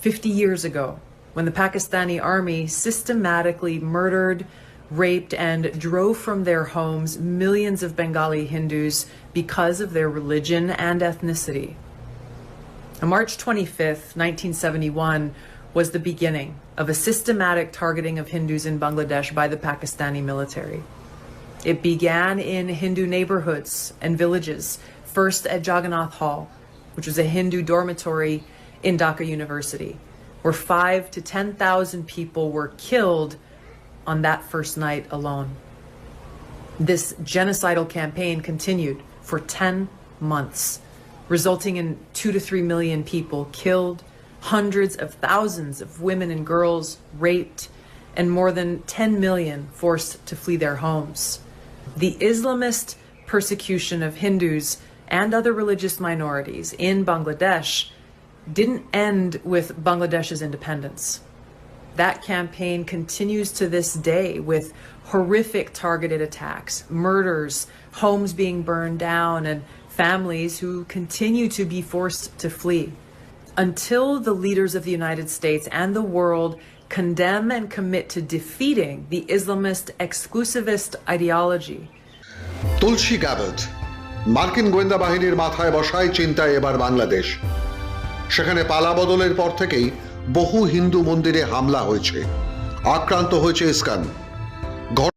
50 years ago when the Pakistani army systematically murdered, raped, and drove from their homes millions of Bengali Hindus because of their religion and ethnicity. On March 25th, 1971, was the beginning of a systematic targeting of Hindus in Bangladesh by the Pakistani military. It began in Hindu neighborhoods and villages, first at Jagannath Hall, which was a Hindu dormitory in Dhaka University, where five to 10,000 people were killed on that first night alone. This genocidal campaign continued for 10 months, resulting in two to three million people killed, hundreds of thousands of women and girls raped, and more than 10 million forced to flee their homes. The Islamist persecution of Hindus and other religious minorities in Bangladesh didn't end with Bangladesh's independence. That campaign continues to this day with horrific targeted attacks, murders, homes being burned down, and families who continue to be forced to flee. Until the leaders of the United States and the world condemn and commit to defeating the Islamist exclusivist ideology, তুলসী গ্যাবট মার্কিন গোয়েন্দা বাহিনীর মাথায় বসায় চিন্তায় এবার বাংলাদেশ সেখানে পালা বদলের পর থেকেই বহু হিন্দু মন্দিরে হামলা হয়েছে। আক্রান্ত হয়েছে ইস্কান।